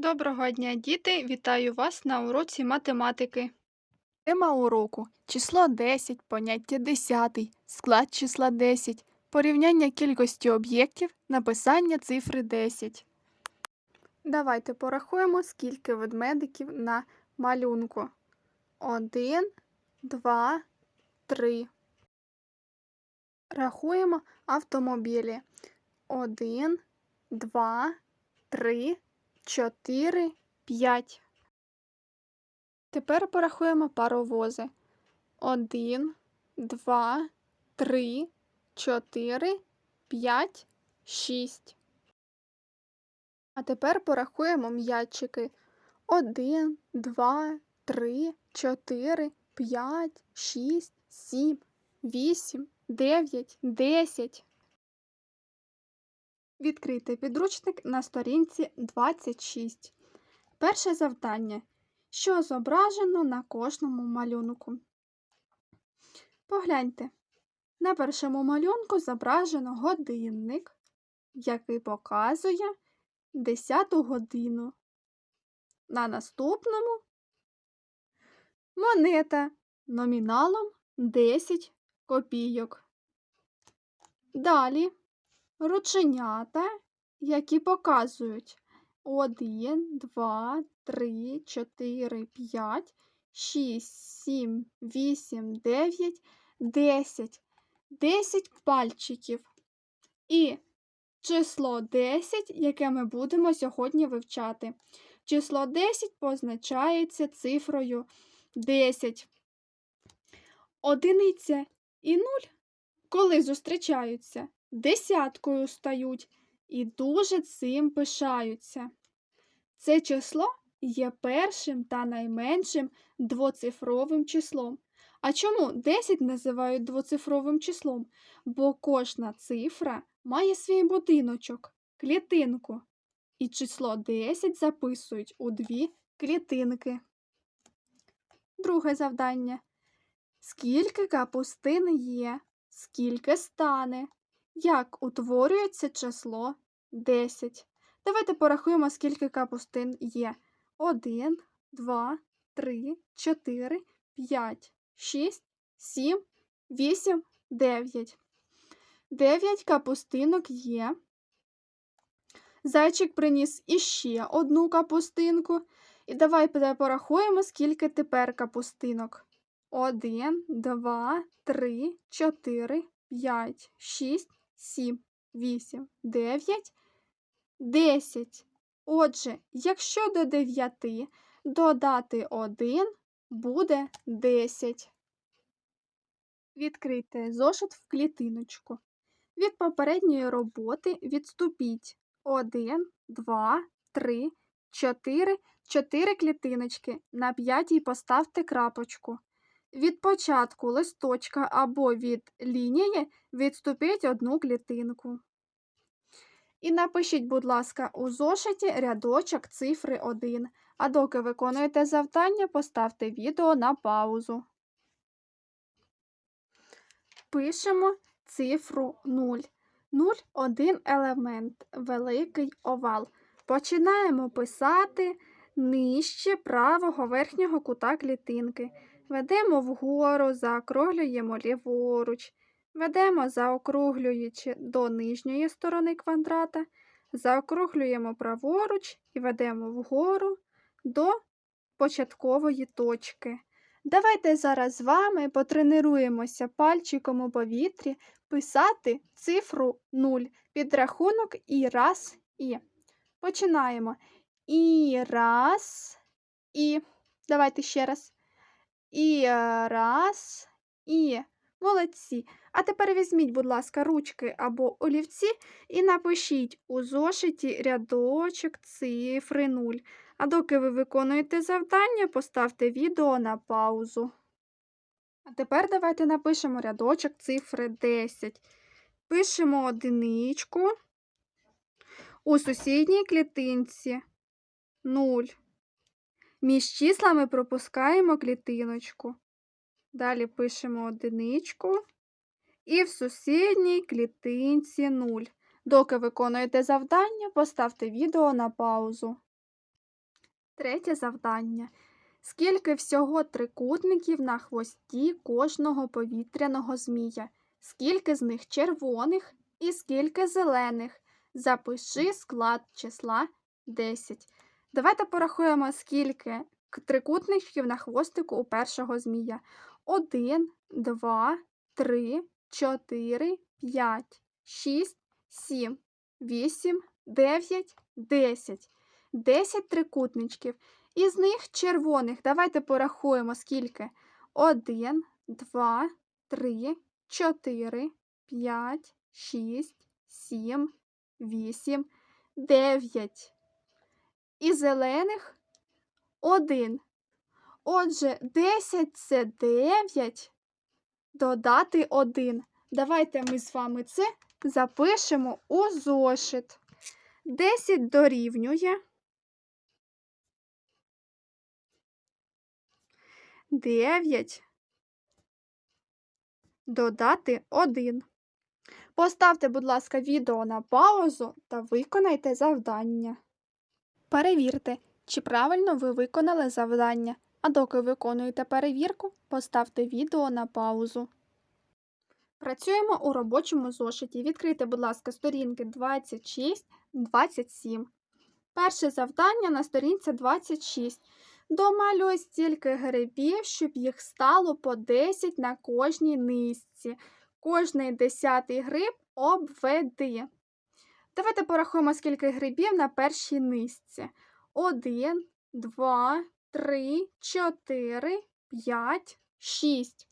Доброго дня, діти! Вітаю вас на уроці математики. Тема уроку число 10, поняття 10, склад числа 10, порівняння кількості об'єктів, написання цифри 10. Давайте порахуємо, скільки ведмедиків на малюнку. 1, 2, 3. Рахуємо автомобілі. 1, 2, 3, 4, 5. Тепер порахуємо паровози. Один, два, три, чотири, п'ять, шість. А тепер порахуємо м'ячики. Один, два, три, чотири, п'ять, шість, сім, вісім, дев'ять, десять. Відкрийте підручник на сторінці 26. Перше завдання що зображено на кожному малюнку. Погляньте, на першому малюнку зображено годинник, який показує 10 годину. На наступному монета номіналом 10 копійок. Далі рученята, які показують 1, 2, 3, 4, 5, 6, 7, 8, 9, 10. 10 пальчиків. І число 10, яке ми будемо сьогодні вивчати. Число 10 позначається цифрою 10. Одиниця і 0, коли зустрічаються, десяткою стають і дуже цим пишаються. Це число є першим та найменшим двоцифровим числом. А чому 10 називають двоцифровим числом? Бо кожна цифра має свій будиночок, клітинку. І число 10 записують у дві клітинки. Друге завдання. Скільки капустин є? Скільки стане? Як утворюється число 10? Давайте порахуємо, скільки капустин є. 1, 2, 3, 4, 5, 6, 7, 8, 9. 9 капустинок є. Зайчик приніс іще одну капустинку. І давайте порахуємо, скільки тепер капустинок. 1, 2, 3, 4, 5, 6, 7, 8, 9, 10. Отже, якщо до 9 додати 1, буде 10. Відкрийте зошит в клітиночку. Від попередньої роботи відступіть 1, 2, 3, 4, 4 клітиночки. На п'ятій поставте крапочку. Від початку листочка або від лінії відступіть одну клітинку. І напишіть, будь ласка, у зошиті рядочок цифри 1. А доки виконуєте завдання, поставте відео на паузу. Пишемо цифру 0. 0 – один елемент, великий овал. Починаємо писати нижче правого верхнього кута клітинки. Ведемо вгору, заокруглюємо ліворуч. Ведемо, заокруглюючи до нижньої сторони квадрата, заокруглюємо праворуч і ведемо вгору до початкової точки. Давайте зараз з вами потренуємося пальчиком у повітрі писати цифру 0 під рахунок і раз, і. Починаємо. І раз, і. Давайте ще раз. І раз, і. Молодці. А тепер візьміть, будь ласка, ручки або олівці і напишіть у зошиті рядочок цифри 0. А доки ви виконуєте завдання, поставте відео на паузу. А тепер давайте напишемо рядочок цифри 10. Пишемо одиничку у сусідній клітинці 0. Між числами пропускаємо клітиночку. Далі пишемо одиничку. І в сусідній клітинці 0. Доки виконуєте завдання, поставте відео на паузу. Третє завдання. Скільки всього трикутників на хвості кожного повітряного змія? Скільки з них червоних і скільки зелених? Запиши склад числа 10. Давайте порахуємо, скільки трикутників на хвостику у першого змія. 1, 2, 3, 4, 5, 6, 7, 8, 9, 10. 10 трикутничків. Із них червоних. Давайте порахуємо, скільки. 1, 2, 3, 4, 5, 6, 7, 8, 9. І зелених 1. Отже, 10 це 9. Додати 1. Давайте ми з вами це запишемо у зошит. 10 дорівнює 9. Додати 1. Поставте, будь ласка, відео на паузу та виконайте завдання. Перевірте, чи правильно ви виконали завдання. А доки виконуєте перевірку, поставте відео на паузу. Працюємо у робочому зошиті. Відкрийте, будь ласка, сторінки 26-27. Перше завдання на сторінці 26. Домалюй стільки грибів, щоб їх стало по 10 на кожній низці. Кожний десятий гриб обведи. Давайте порахуємо, скільки грибів на першій низці. 1, 2, 3, 4, 5, 6.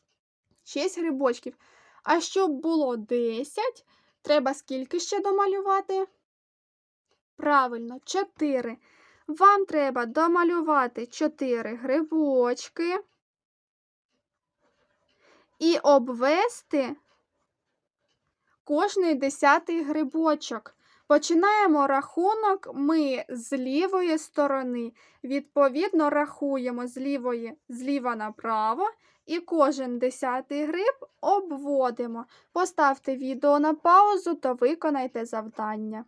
6 грибочків. А щоб було 10, треба скільки ще домалювати? Правильно, 4. Вам треба домалювати 4 грибочки і обвести кожний десятий грибочок. Починаємо рахунок ми з лівої сторони. Відповідно, рахуємо з лівої зліва направо і кожен десятий гриб обводимо. Поставте відео на паузу та виконайте завдання.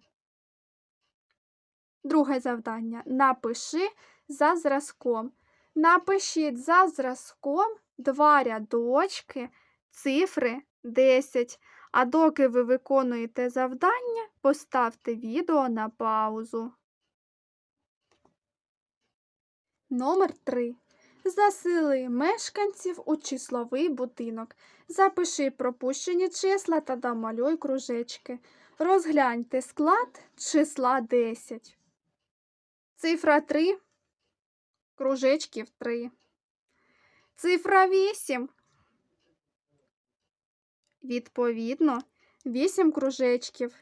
Друге завдання. Напиши за зразком. Напишіть за зразком два рядочки, цифри 10. А доки ви виконуєте завдання, поставте відео на паузу. Номер 3. Засили мешканців у числовий будинок. Запиши пропущені числа та домалюй кружечки. Розгляньте склад числа 10. Цифра 3. Кружечків 3. Цифра 8. Відповідно, 8 кружечків.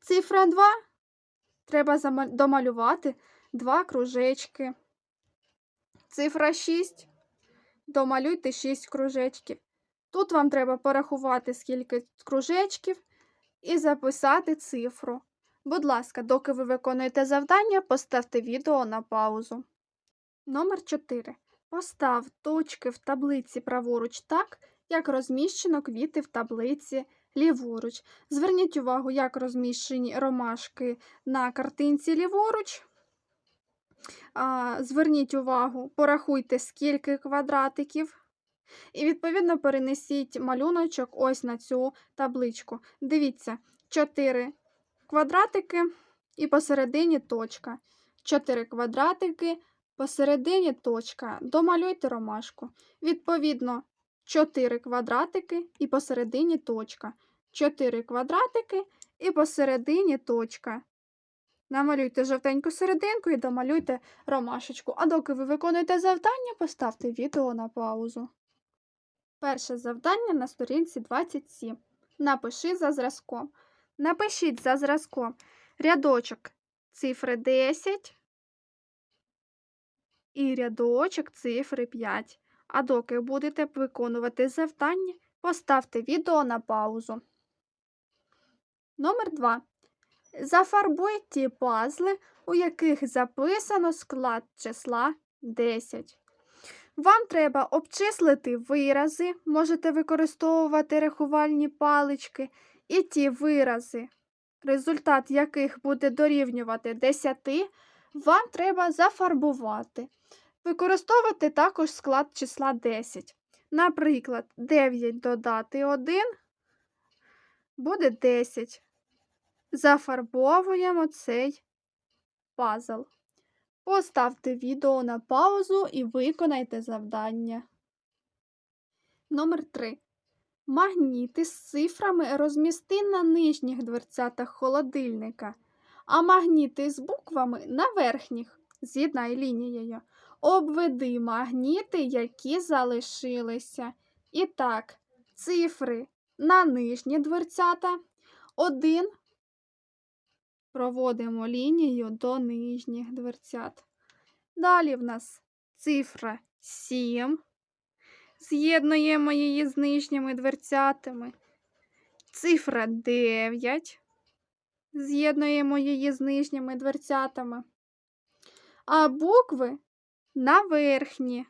Цифра 2. Треба домалювати 2 кружечки. Цифра 6. Домалюйте 6 кружечків. Тут вам треба порахувати, скільки кружечків, і записати цифру. Будь ласка, доки ви виконуєте завдання, поставте відео на паузу. Номер 4. Постав точки в таблиці праворуч так, як розміщено квіти в таблиці ліворуч. Зверніть увагу, як розміщені ромашки на картинці ліворуч. Зверніть увагу, порахуйте, скільки квадратиків. І, відповідно, перенесіть малюночок ось на цю табличку. Дивіться, 4 квадратики і посередині точка. 4 квадратики, посередині точка. Домалюйте ромашку. Відповідно, 4 квадратики і посередині точка. 4 квадратики і посередині точка. Намалюйте жовтеньку серединку і домалюйте ромашечку. А доки ви виконуєте завдання, поставте відео на паузу. Перше завдання на сторінці 27. Напиши за зразком. Напишіть за зразком рядочок цифри 10 і рядочок цифри 5. А доки будете виконувати завдання, поставте відео на паузу. Номер 2. Зафарбуй ті пазли, у яких записано склад числа 10. Вам треба обчислити вирази, можете використовувати рахувальні палички, і ті вирази, результат яких буде дорівнювати 10, вам треба зафарбувати. Використовувати також склад числа 10. Наприклад, 9 додати 1 буде 10. Зафарбовуємо цей пазл. Поставте відео на паузу і виконайте завдання. Номер 3. Магніти з цифрами розмісти на нижніх дверцятах холодильника, а магніти з буквами на верхніх. З'єднай лінією. Обведи магніти, які залишилися. І так, цифри на нижні дверцята. 1 проводимо лінію до нижніх дверцят. Далі в нас цифра 7. З'єднуємо її з нижніми дверцятами. Цифра 9. З'єднуємо її з нижніми дверцятами. А букви на верхні.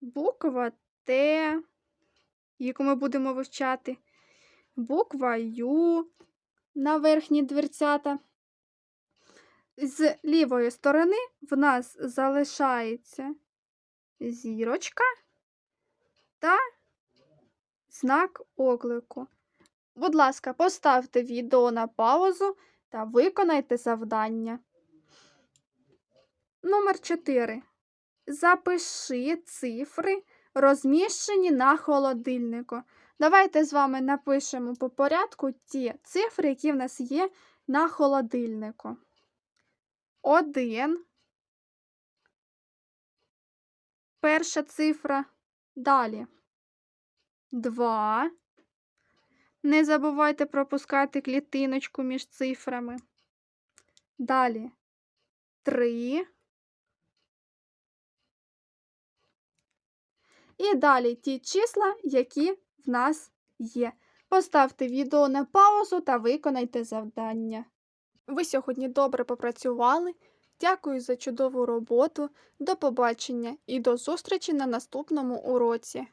Буква Т, яку ми будемо вивчати. Буква Ю на верхні дверцята. З лівої сторони в нас залишається зірочка та знак оклику. Будь ласка, поставте відео на паузу та виконайте завдання. Номер 4. Запиши цифри, розміщені на холодильнику. Давайте з вами напишемо по порядку ті цифри, які в нас є на холодильнику. Один. Перша цифра. Далі. Два. Не забувайте пропускати клітиночку між цифрами. Далі. Три. І далі ті числа, які в нас є. Поставте відео на паузу та виконайте завдання. Ви сьогодні добре попрацювали. Дякую за чудову роботу. До побачення і до зустрічі на наступному уроці.